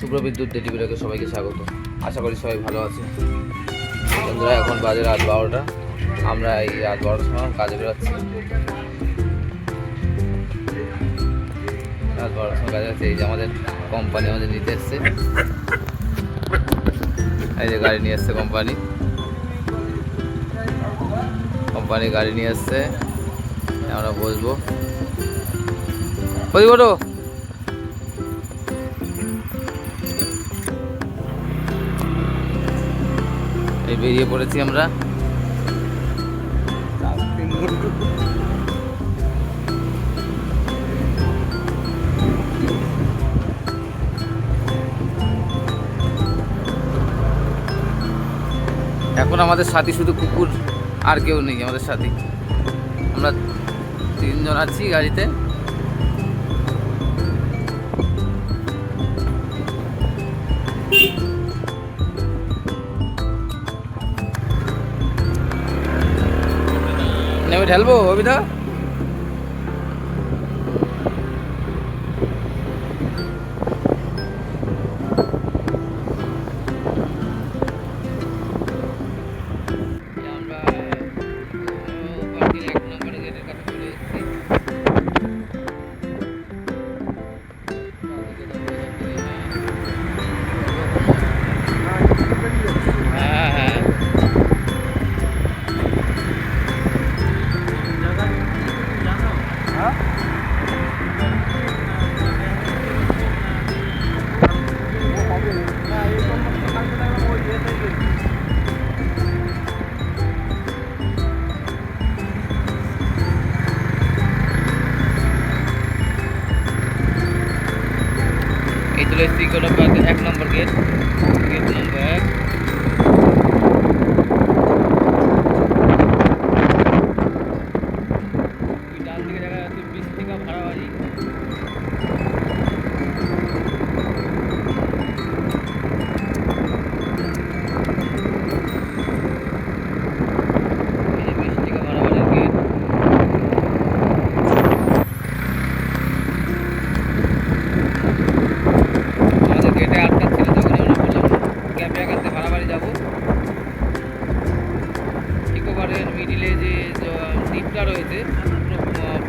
সুপ্রবিদ্যুৎ টেলিভিশনকে সবাইকে স্বাগত। আশা করি সবাই ভালো আছে বন্ধুরা, এখন বাজে রাত বারোটা। আমরা এই রাত বারোটার সময় কাজে বেরোচ্ছি। রাত বারোটার সময় কাজে যাচ্ছে এই যে আমাদের কোম্পানি আমাদের নিতে এসছে। এই যে গাড়ি নিয়ে এসছে কোম্পানি। কোম্পানি গাড়ি নিয়ে এসছে। আমরা বসবো। ওই ওটো এই বেরিয়ে পড়েছি আমরা। এখন আমাদের সাথী শুধু কুকুর আর কেউ নেই, আমাদের সাথী। আমরা তিনজন আছি গাড়িতে। ঢালবো অবিধা এই চলে এসেছি গোলাপবাগ এক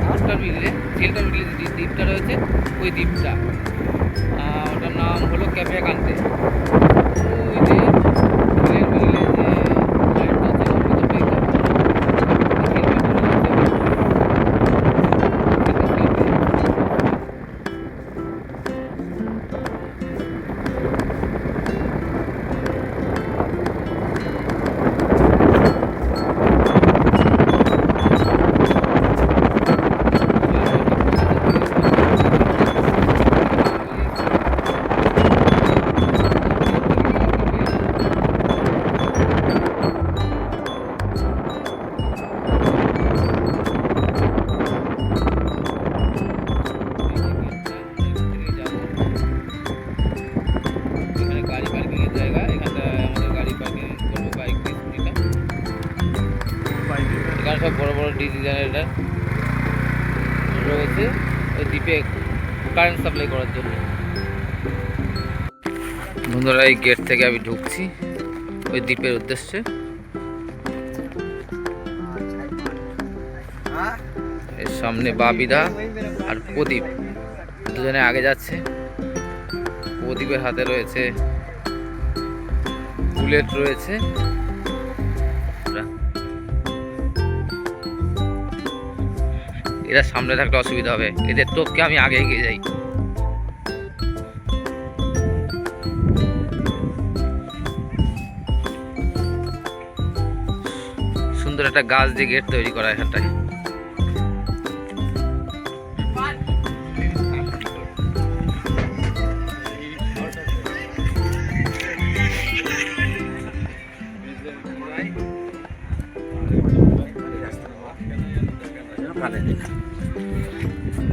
পুকুরটার মিডিলে ঝিলটার মিডিলে যে দ্বীপটা রয়েছে ওই দ্বীপটা। ওটার নাম হলো ক্যাফে সব বড় বড় ডিজি জেনারেটার রয়েছে। ওই দ্বীপে কারেন্ট সাপ্লাই করার জন্য। বন্ধুরা, এই গেট থেকে আমি ঢুকছি ওই দ্বীপের উদ্দেশ্যে। এর সামনে বাবিদা আর প্রদীপ। দুজনে আগে যাচ্ছে। প্রদীপের হাতে রয়েছে বুলেট রয়েছে। এরা সামনে থাকলে অসুবিধা হবে। এদের তোপকে আমি আগে এগিয়ে যাই। সুন্দর একটা গাছ দিয়ে গেট তৈরি করা এখানটায়।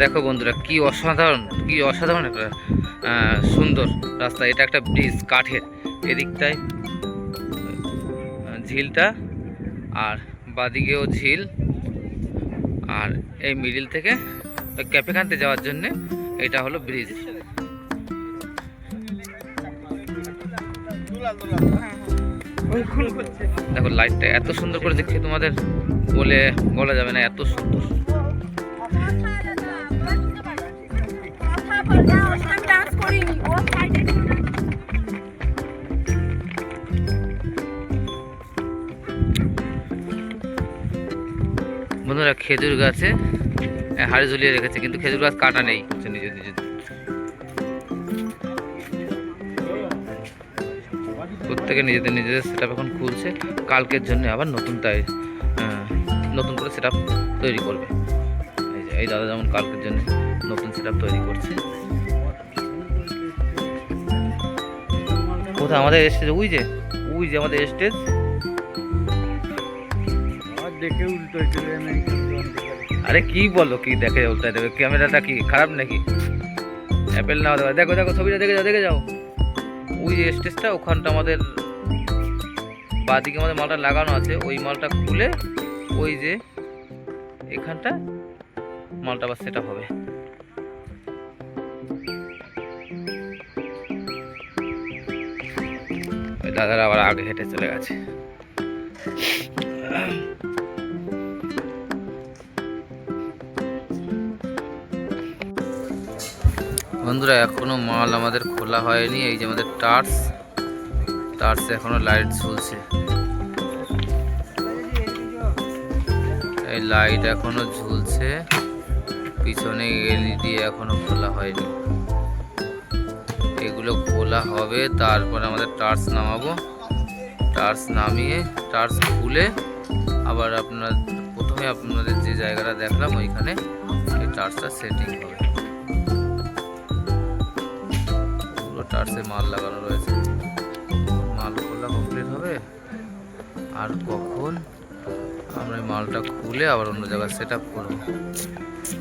দেখো বন্ধুরা, কি অসাধারণ কি অসাধারণ একটা সুন্দর রাস্তা। এটা একটা ব্রিজ কাঠের। এদিকটায় ঝিলটা, আর বাদিকেও ঝিল, আর এই মিডিল থেকে ওই ক্যাফেখানতে যাওয়ার জন্যে এটা হলো ব্রিজ দেখো লাইটটা এত সুন্দর করে দেখছি, তোমাদের বলে বলা যাবে না, এত সুন্দর। বন্ধুরা খেজুর গাছে হাড়ি ঝুলিয়ে রেখেছে কিন্তু খেজুর গাছ কাটা নেই। নিজে নিজে। প্রত্যেকে নিজেদের নিজেদের সেট এখন খুলছে। কালকের জন্য আবার নতুন তাই নতুন করে সেট তৈরি করবে। এই দাদা যেমন কালকের জন্য নতুন সেট তৈরি করছে। কোথায় আমাদের স্টেজ ওই যে ওই যে আমাদের স্টেজ দেখে উল্টো চলে আরে কি বলো কি দেখে উল্টায় দেবে? ক্যামেরাটা কি খারাপ নাকি? অ্যাপেল না পারে। দেখো দেখো ছবিটা দেখে যাও দেখে যাও। ওই যে স্টেজটা ওখানটা আমাদের বাদিকে আমাদের মালটা লাগানো আছে। ওই মালটা খুলে ওই যে এখানটা মালটা আবার সেট হবে। দাদারা আবার আগে হেঁটে চলে গেছে। বন্ধুরা, এখনও মাল আমাদের খোলা হয়নি। এই যে আমাদের টার্চ, টার্চে এখনও লাইট ঝুলছে এই লাইট এখনও ঝুলছে পিছনে এলইডি এখনও খোলা হয়নি। এগুলো খোলা হবে, তারপরে আমাদের টার্চ নামাবো। টার্চ নামিয়ে, টার্চ খুলে আবার আপনার প্রথমে আপনাদের যে জায়গাটা দেখলাম, ওইখানে এই টার্চটা সেটিং হবে। পুরো টার্চে মাল লাগানো রয়েছে। মাল খোলা কমপ্লিট হবে। আর কখন? আমরা মালটা খুলে আবার অন্য জায়গায় সেট আপ করব।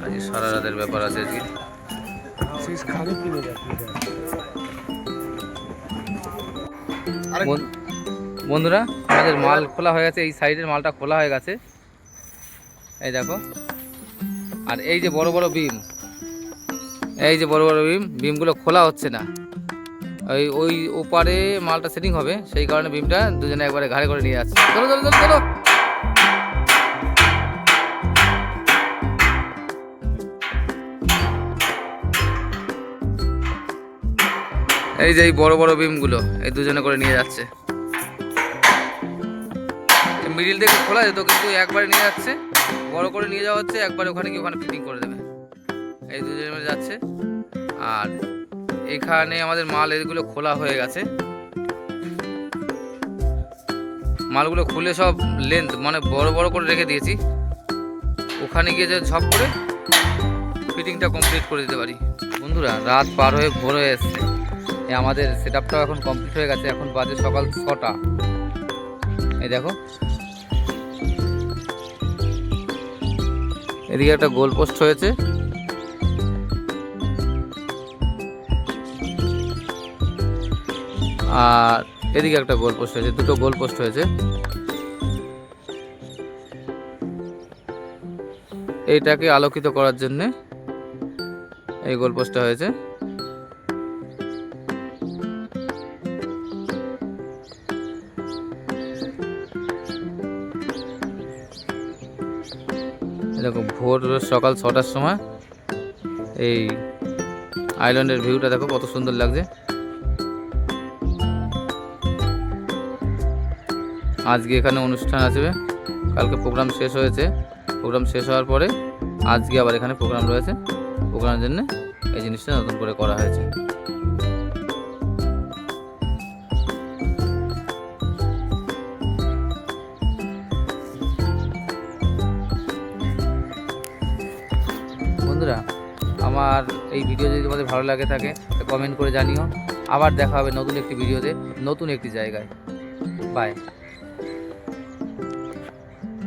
আজকে সারা রাতের ব্যাপার আছে আজকে। বন্ধুরা আমাদের মাল খোলা হয়ে গেছে এই সাইডের মালটা খোলা হয়ে গেছে। এই দেখো। আর এই যে বড় বড় বিম এই যে বড় বড় বিম বিমগুলো খোলা হচ্ছে না। ওই ওই ওপারে মালটা সেটিং হবে সেই কারণে বিমটা দুজনে একবারে ঘাড়ে করে নিয়ে যাচ্ছে। চলো চলো চলো চলো। এই যে এই বড় বড় বিমগুলো, এই দুজনে করে নিয়ে যাচ্ছে। মিডিল থেকে খোলা যেত কিন্তু একবারে নিয়ে যাচ্ছে। বড় করে নিয়ে যাওয়া হচ্ছে, একবারে ওখানে গিয়ে ওখানে ফিটিং করে দেবে। এই দুজনে মিলে যাচ্ছে। আর এখানে আমাদের মাল এগুলো খোলা হয়ে গেছে। মালগুলো খুলে সব লেন্থ মানে বড় বড় করে রেখে দিয়েছি। ওখানে গিয়ে যে ঝপ করে ফিটিংটা কমপ্লিট করে দিতে পারি। বন্ধুরা, রাত পার হয়ে ভোর হয়ে এসছে। আমাদের সেট আপটাও এখন কমপ্লিট হয়ে গেছে, এখন বাজে সকাল ছটা। এই দেখো। এদিকে একটা গোল পোস্ট হয়েছে। আর এদিকে একটা গোল পোস্ট হয়েছে, দুটো গোল পোস্ট হয়েছে। এইটাকে আলোকিত করার জন্যে এই গোল পোস্টটা হয়েছে। ভোর সকাল ছটার সময় এই আইল্যান্ডের ভিউটা দেখো, কত সুন্দর লাগছে। আজকে এখানে অনুষ্ঠান আসবে কালকে প্রোগ্রাম শেষ হয়েছে। প্রোগ্রাম শেষ হওয়ার পরে আজকে আবার এখানে প্রোগ্রাম রয়েছে। প্রোগ্রামের জন্য এই জিনিসটা নতুন করে করা হয়েছে। আমার এই ভিডিও যদি তোমাদের ভালো লাগে থাকে কমেন্ট করে জানিও। আবার দেখা হবে নতুন একটি ভিডিওতে নতুন একটি জায়গায়। বাই